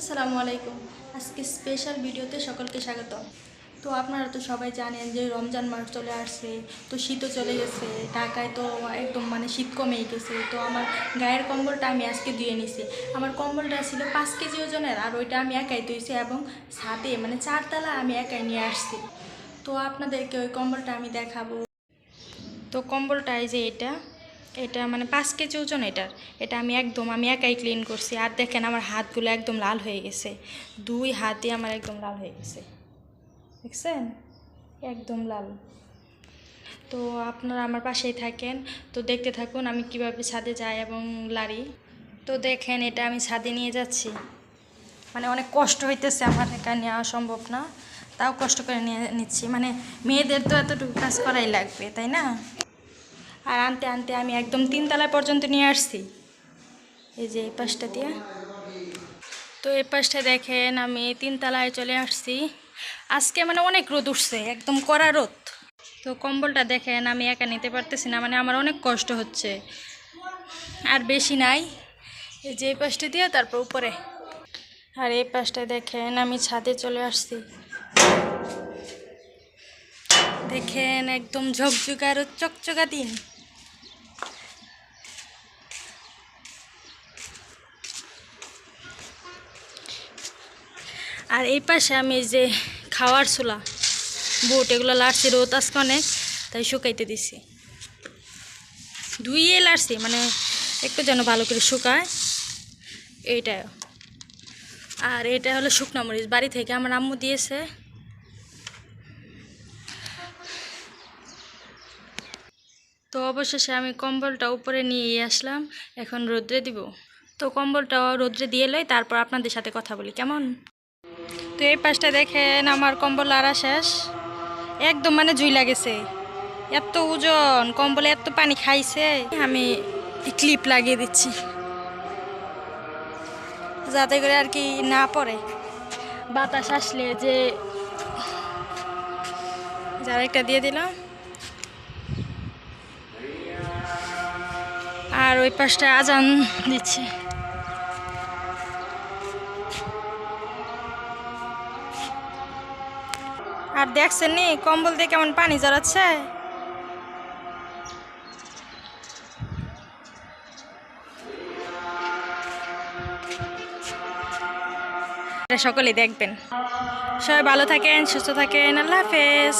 আসসালামু আলাইকুম। আজকে স্পেশাল ভিডিওতে সকলকে স্বাগত তো আপনারা তো সবাই জানেন যে রমজান মাস চলে আসছে, তো শীতও চলে গেছে, ঢাকায় তো একদম মানে শীত কমেই গেছে। তো আমার গায়ের কম্বলটা আমি আজকে ধুয়ে নিছি। আমার কম্বলটা ছিল পাঁচ কেজি ওজনের, আর ওইটা আমি একাই ধুইছি এবং ছাদে মানে চারতলা আমি একাই নিয়ে আসছি। তো আপনাদেরকে ওই কম্বলটা আমি দেখাবো। তো কম্বলটা এই যে এটা এটা মানে পাঁচ কেজি ওজন এটার। এটা আমি একদম, আমি একাই ক্লিন করছি। আর দেখেন আমার হাতগুলো একদম লাল হয়ে গেছে। দুই হাতে আমার একদম লাল হয়ে গেছে। দেখছেন? একদম লাল। তো আপনারা আমার পাশেই থাকেন। তো দেখতে থাকুন আমি কীভাবে ছাদে যাই এবং লাড়ি। তো দেখেন, এটা আমি ছাদে নিয়ে যাচ্ছি। মানে অনেক কষ্ট হইতেছে আমার একা নেওয়া সম্ভব না। তাও কষ্ট করে নিয়ে নিচ্ছি। মানে মেয়েদের তো এতটুকু কাজ করাই লাগবে, তাই না? আর আনতে আনতে আমি একদম তিনতলা পর্যন্ত নিয়ে আসছি। এই যে এই পাশটা দিয়ে। তো এই পাশটা দেখেন, আমি তিনতলায় চলে আসছি। আজকে মানে অনেক রোদ উঠছে, একদম কড়া রোদ। তো কম্বলটা দেখেন, আমি একা নিতে পারতেছি না মানে আমার অনেক কষ্ট হচ্ছে। আর বেশি নাই। এই যে এই পাশটা দিয়ে, তারপর উপরে। আর এই পাশটা দেখেন, আমি ছাদে চলে আসছি। দেখেন, একদম ঝকঝকা আর চকচকা দিন। আর এই পাশে আমি যে খাওয়ার ছোলা বুট, এগুলো লাড়ছি, রোদ আজকে অনেক, তাই শুকাইতে দিছি। ধুইয়ে লাড়ছি মানে একটু যেন ভালো করে শুকায়। এইটা আর এটা হলো শুকনো মরিচ। বাড়ি থেকে আমার আম্মু দিয়েছে। তো অবশেষে আমি কম্বলটা উপরে নিয়ে আসলাম। এখন রোদ্রে দিব। তো কম্বলটা রোদ্রে দিয়ে লই, তারপর আপনাদের সাথে কথা বলি। কেমন? তো এই পাশটা দেখেন, আমার কম্বল আড়া শেষ। একদম মানে জুই লাগেছে এত ওজন, কম্বলে এত পানি খাইছে। আমি ক্লিপ লাগিয়ে দিচ্ছি। যাতে করে আর কি না পড়ে। বাতাস আসলে যে যার একটা দিয়ে দিলাম। আর ওই পাশটা আজান দিচ্ছে। আর দেখছেন নি, কম্বল দিয়ে কেমন পানি জড়াচ্ছে সকলে দেখবেন। সবাই ভালো থাকেন, সুস্থ থাকেন, আল্লাহ হাফেজ।